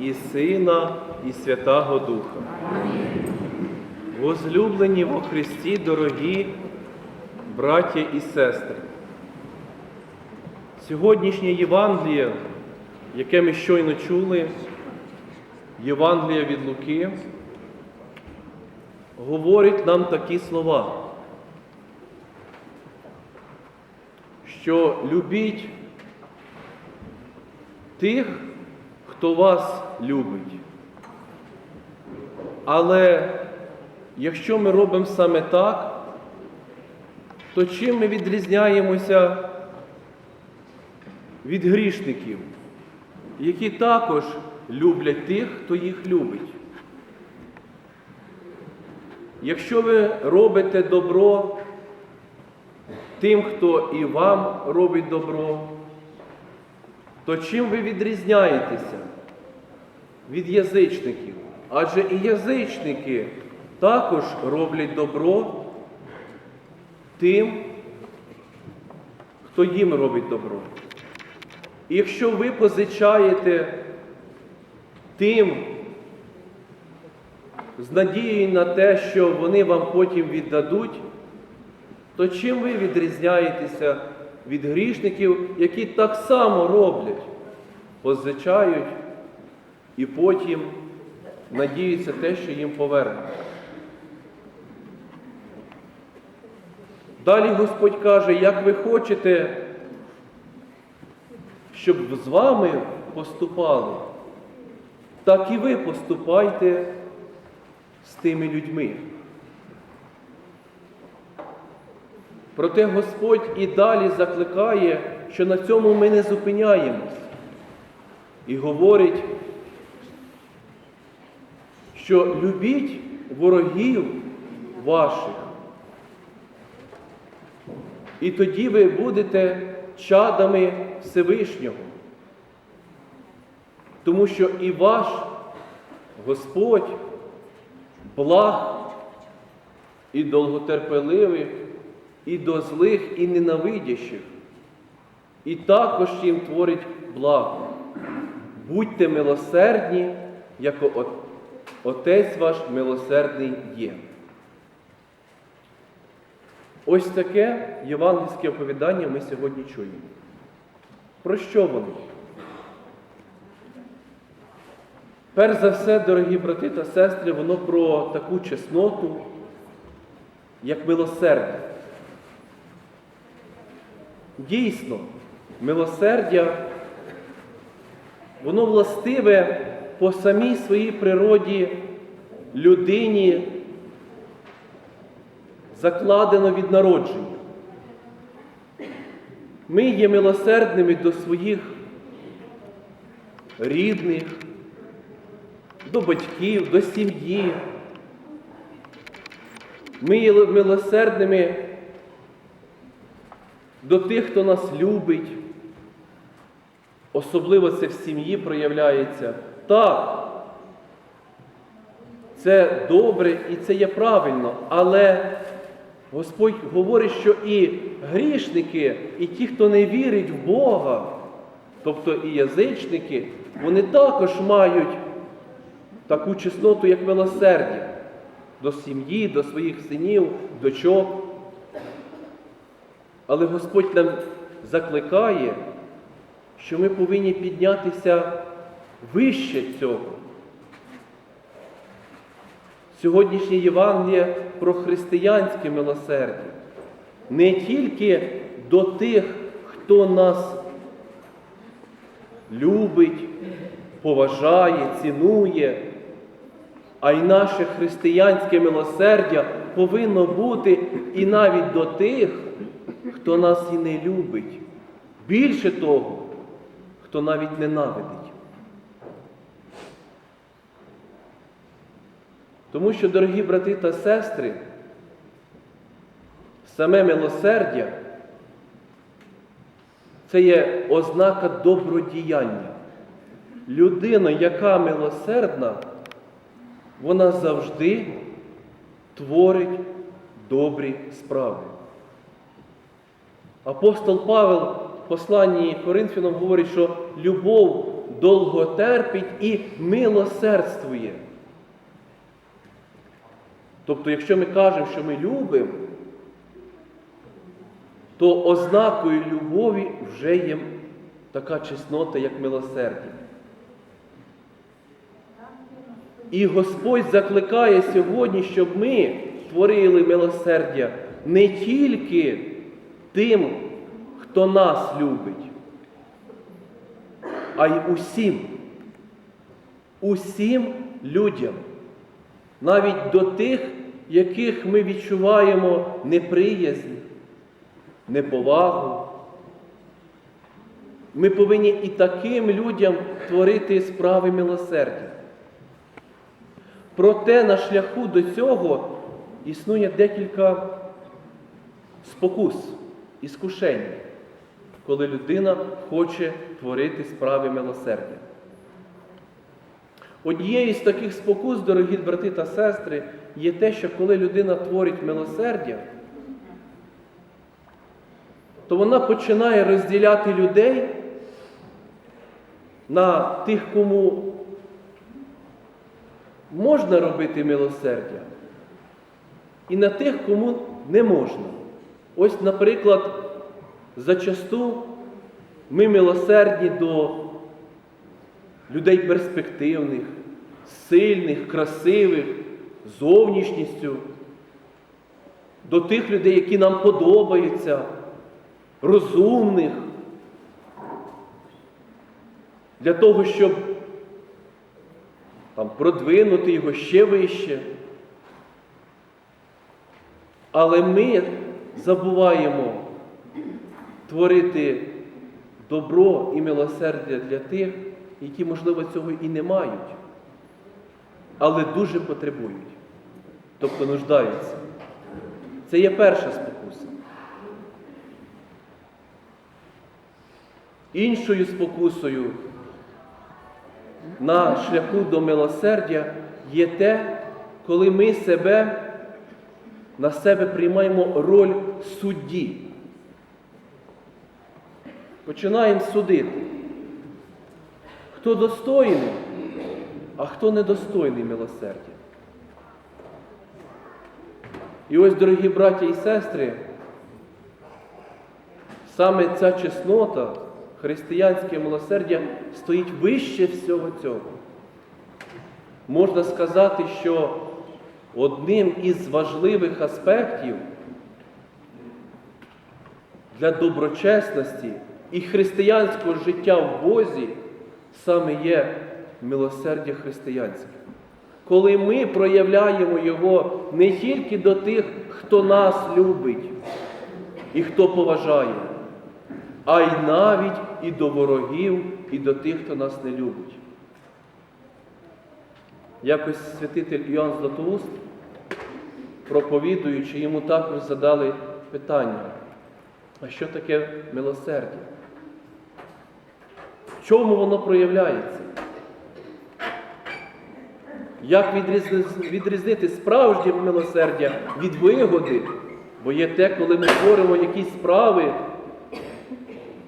і Сина, і Святого Духа. Возлюблені во Христі, дорогі браття і сестри. Сьогоднішнє Євангеліє, яке ми щойно чули, Євангелія від Луки, говорить нам такі слова, що любіть тих, хто вас любить. Але якщо ми робимо саме так, то чим ми відрізняємося від грішників, які також люблять тих, хто їх любить? Якщо ви робите добро тим, хто і вам робить добро, то чим ви відрізняєтеся від язичників? Адже і язичники також роблять добро тим, хто їм робить добро. І якщо ви позичаєте тим з надією на те, що вони вам потім віддадуть, то чим ви відрізняєтеся від грішників, які так само роблять, позичають і потім надіються те, що їм повернуть. Далі Господь каже, як ви хочете, щоб з вами поступали, так і ви поступайте з тими людьми. Проте Господь і далі закликає, що на цьому ми не зупиняємось. І говорить, що любіть ворогів ваших. І тоді ви будете чадами Всевишнього. Тому що і ваш Господь благ і довготерпеливий, і до злих, і ненавидящих, і також їм творить благо. Будьте милосердні, як Отець ваш милосердний є. Ось таке євангельське оповідання ми сьогодні чуємо. Про що воно? Перш за все, дорогі брати та сестри, воно про таку чесноту, як милосердя. Дійсно, милосердя, воно властиве по самій своїй природі людині закладено від народження. Ми є милосердними до своїх рідних, до батьків, до сім'ї. Ми є милосердними до тих, хто нас любить. Особливо це в сім'ї проявляється. Так, це добре і це є правильно, але Господь говорить, що і грішники, і ті, хто не вірить в Бога, тобто і язичники, вони також мають таку чесноту, як милосердя до сім'ї, до своїх синів, дочок. Але Господь нам закликає, що ми повинні піднятися вище цього. Сьогоднішнє Євангеліє про християнське милосердя. Не тільки до тих, хто нас любить, поважає, цінує, а й наше християнське милосердя повинно бути і навіть до тих, хто нас і не любить. Більше того, хто навіть ненавидить. Тому що, дорогі брати та сестри, саме милосердя це є ознака добродіяння. Людина, яка милосердна, вона завжди творить добрі справи. Апостол Павел в посланні Коринфянам говорить, що любов довготерпить і милосердствує. Тобто, якщо ми кажемо, що ми любимо, то ознакою любові вже є така чеснота, як милосердя. І Господь закликає сьогодні, щоб ми творили милосердя не тільки тим, хто нас любить, а й усім, усім людям, навіть до тих, яких ми відчуваємо неприязнь, неповагу. Ми повинні і таким людям творити справи милосердя. Проте на шляху до цього існує декілька спокус, іскушень, коли людина хоче творити справи милосердя. Однією з таких спокус, дорогі брати та сестри, є те, що коли людина творить милосердя, то вона починає розділяти людей на тих, кому можна робити милосердя, і на тих, кому не можна. Ось, наприклад, зачасту ми милосердні до людей перспективних, сильних, красивих, зовнішністю, до тих людей, які нам подобаються, розумних, для того, щоб там, продвинути його ще вище. Але ми забуваємо творити добро і милосердя для тих, які, можливо, цього і не мають, але дуже потребують, тобто нуждаються. Це є перша спокуса. Іншою спокусою на шляху до милосердя є те, коли ми себе на себе приймаємо роль судді. Починаємо судити, хто достойний, а хто недостойний милосердя. І ось, дорогі браті і сестри, саме ця чеснота, християнське милосердя стоїть вище всього цього. Можна сказати, що одним із важливих аспектів для доброчесності і християнського життя в Бозі саме є милосердя християнське. Коли ми проявляємо його не тільки до тих, хто нас любить і хто поважає, а й навіть і до ворогів, і до тих, хто нас не любить. Якось святитель Іоанн Златоуст, проповідуючи, йому також задали питання, а що таке милосердя? В чому воно проявляється? Як відрізнити, справжнє милосердя від вигоди? Бо є те, коли ми творимо якісь справи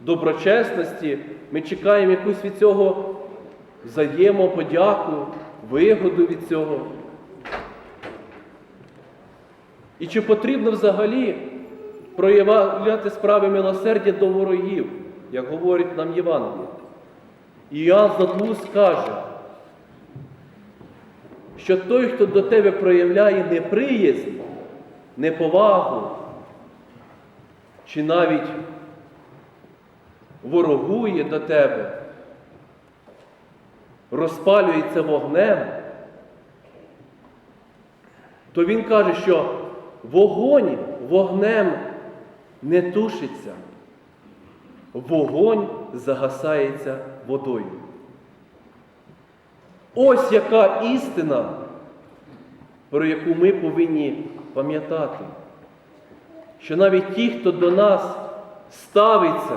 доброчесності, ми чекаємо якусь від цього взаємоподяку, вигоду від цього. І чи потрібно взагалі проявляти справи милосердя до ворогів, як говорить нам Євангеліє? І Іоанн Златоуст каже, що той, хто до тебе проявляє неприязнь, неповагу, чи навіть ворогує до тебе, розпалюється вогнем, то він каже, що вогонь вогнем не тушиться, вогонь загасається водою. Ось яка істина, про яку ми повинні пам'ятати, що навіть ті, хто до нас ставиться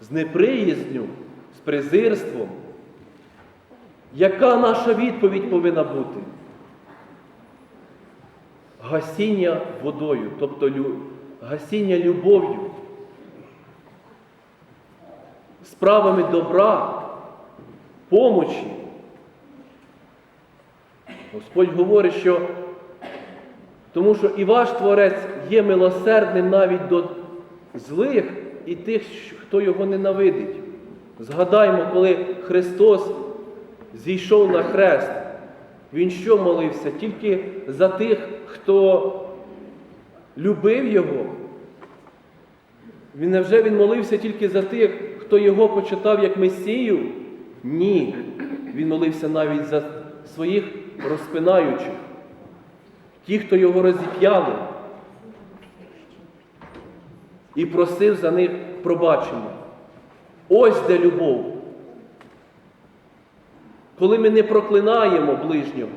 з неприязню, з презирством, яка наша відповідь повинна бути? Гасіння водою, тобто гасіння любов'ю, справами добра, помочі. Господь говорить, що тому що і ваш Творець є милосердним навіть до злих і тих, хто його ненавидить. Згадаймо, коли Христос зійшов на хрест, Він що молився? Тільки за тих, хто любив Його. Він невже він молився тільки за тих, хто його почитав як Месію? Ні. Він молився навіть за своїх розпинаючих, ті, хто його розіп'яли, і просив за них пробачення. Ось де любов. Коли ми не проклинаємо ближнього,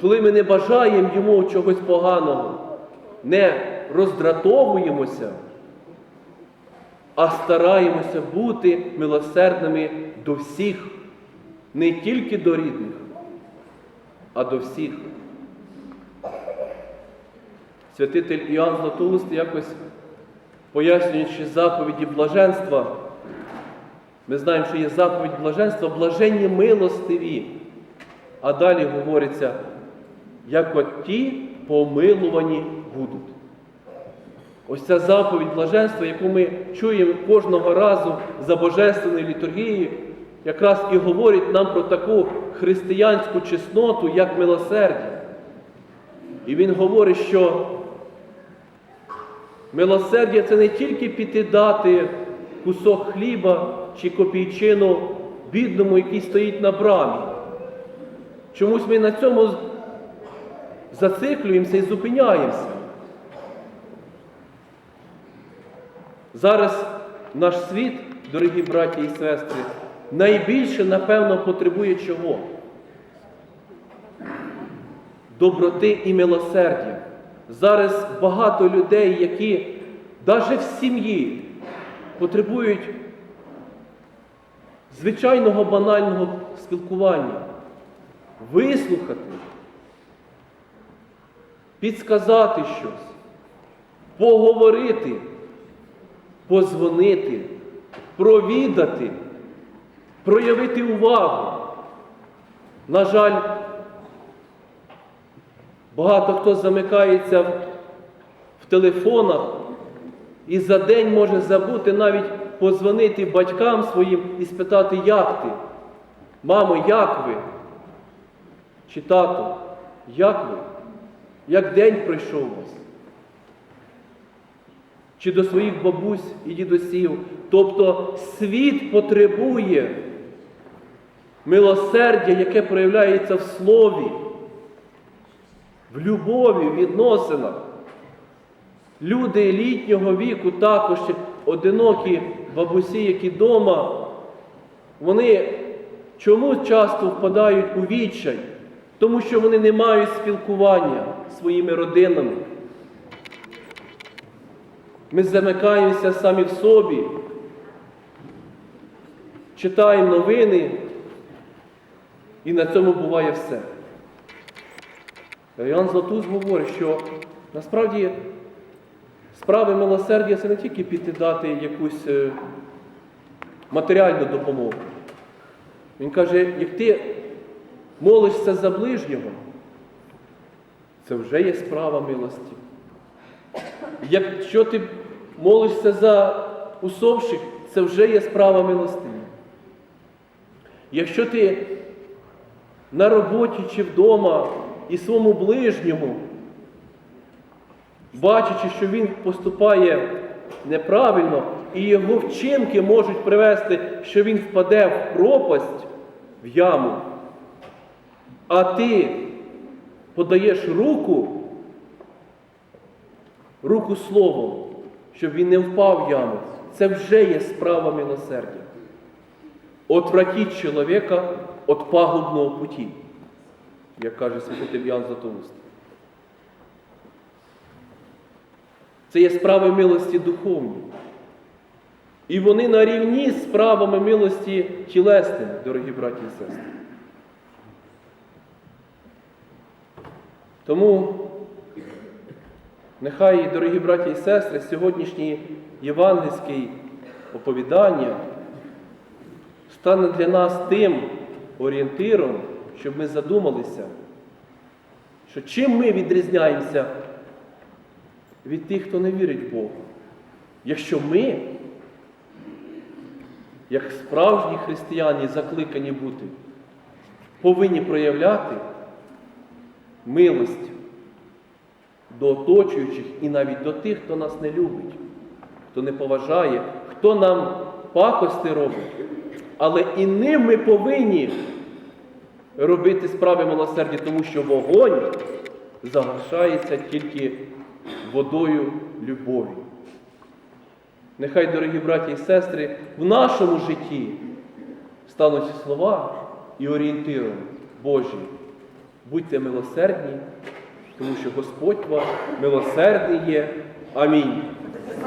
коли ми не бажаємо йому чогось поганого, не роздратовуємося, а стараємося бути милосердними до всіх, не тільки до рідних, а до всіх. Святитель Іоанн Златоуст якось пояснюючи заповіді блаженства, ми знаємо, що є заповідь блаженства, блаженні милостиві. А далі говориться, як от ті помилувані будуть. Ось ця заповідь блаженства, яку ми чуємо кожного разу за Божественною літургією, якраз і говорить нам про таку християнську чесноту, як милосердя. І він говорить, що милосердя це не тільки піти дати кусок хліба чи копійчину бідному, який стоїть на брамі. Чомусь ми на цьому зациклюємося і зупиняємося. Зараз наш світ, дорогі браті і сестри, найбільше, напевно, потребує чого? Доброти і милосердя. Зараз багато людей, які навіть в сім'ї потребують звичайного банального спілкування, вислухати, підсказати щось, поговорити позвонити, провідати, проявити увагу. На жаль, багато хто замикається в, телефонах і за день може забути навіть позвонити батькам своїм і спитати, як ти? Мамо, як ви? Чи тато, як ви? Як день прийшов у вас? чи до своїх бабусь і дідусів. Тобто світ потребує милосердя, яке проявляється в слові, в любові, в відносинах. Люди літнього віку, також одинокі бабусі, які вдома, вони чому часто впадають у відчай? Тому що вони не мають спілкування своїми родинами. Ми замикаємося самі в собі, читаємо новини, і на цьому буває все. Іоанн Златуз говорить, що насправді справи милосердя це не тільки піти дати якусь е, матеріальну допомогу. Він каже, як ти молишся за ближнього, це вже є справа милості. Якщо ти молишся за усопших, це вже є справа милостині. Якщо ти на роботі чи вдома і своєму ближньому, бачачи, що він поступає неправильно, і його вчинки можуть привести, що він впаде в пропасть, в яму, а ти подаєш руку, руку словом, щоб він не впав в яму, це вже є справа милосердя. Отвратіть чоловіка від пагубного путі, як каже святитель Ян Златоуст. Це є справи милості духовні. І вони на рівні з справами милості тілесними, дорогі браті і сестри. Тому нехай, дорогі браті і сестри, сьогоднішнє євангельське оповідання стане для нас тим орієнтиром, щоб ми задумалися, що чим ми відрізняємося від тих, хто не вірить в Бога. Якщо ми, як справжні християни, закликані бути, повинні проявляти милость до оточуючих і навіть до тих, хто нас не любить, хто не поважає, хто нам пакости робить. Але і ним ми повинні робити справи милосердя, тому що вогонь загашається тільки водою любові. Нехай, дорогі браті і сестри, в нашому житті стануть слова і орієнтиром Божі. Будьте милосердні, тому що Господь вас милосердний є. Амінь.